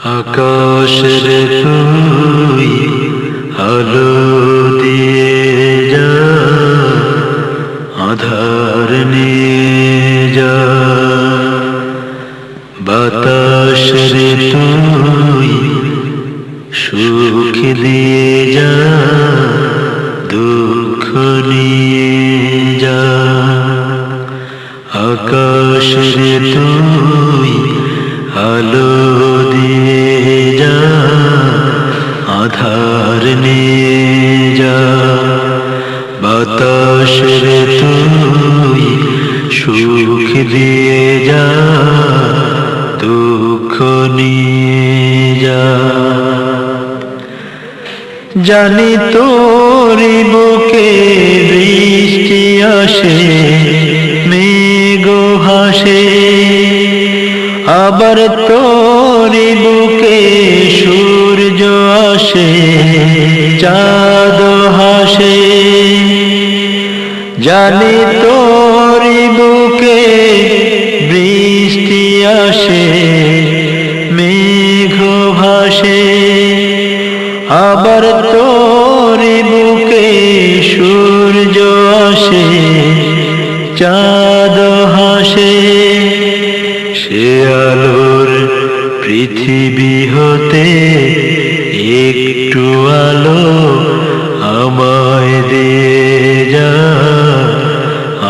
আকাশের তুই আলো দিয়ে যা আধার নিয়ে যা। বাতাস রে তুই জানি তোরি বুকে বৃষ্টি আসে, মেঘ হাসে আবার তোরি বুকে সূর্য আসে, চাঁদ হাসে জানি তোরি আবার তোরি বুকে সূর্য আসে, চাঁদ হাসে। সে আলোর পৃথিবী হতে একটু আলো আমায় দিয়ে যা,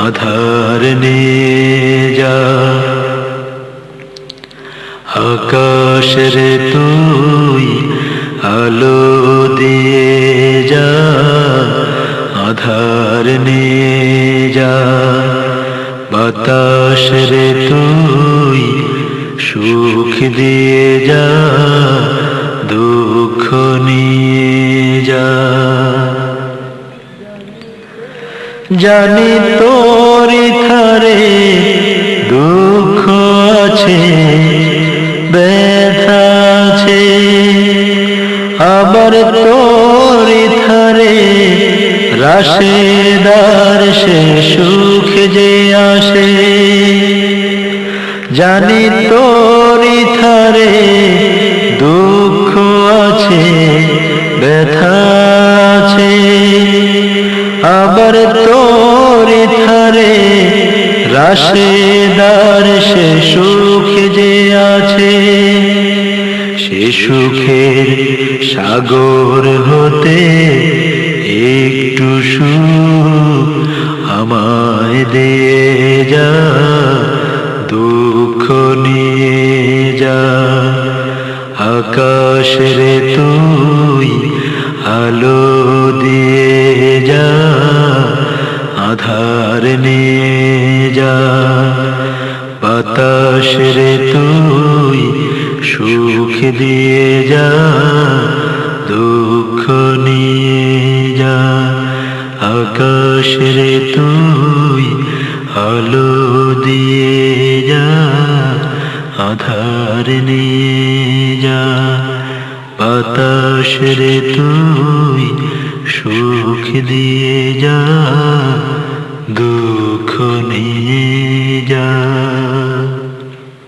আধার নিয়ে যা। আকাশের তুই আলো দিয়ে যা, আধার নিয়ে যা। বাতাসের তুই সুখ দিয়ে যা, দুঃখ নিয়ে যা। জানি তোর থারে দুঃখ আছে। আবার তোর থারে রাশেদার সে সুখ যে আসে। জানি তোর থারে দুঃখ আছে, ব্যথা আছে। আবার তোর থারে রাশেদার সে সুখ যে আছে। সে সুখের সাগর হতে একটু সুখ আমায় দিয়ে যা, দুঃখ নিয়ে যা। আকাশ রে তুই আলো দিয়ে যা, আধার নিয়ে যা। বাতাস রে তুই সুখ দিয়ে যা, দুঃখ নিয়ে যা। আকাশের তুই আলো দিয়ে যা, আধার নিয়ে যা। বাতাসের তুই সুখ দিয়ে যা, দুঃখ নিয়ে যা।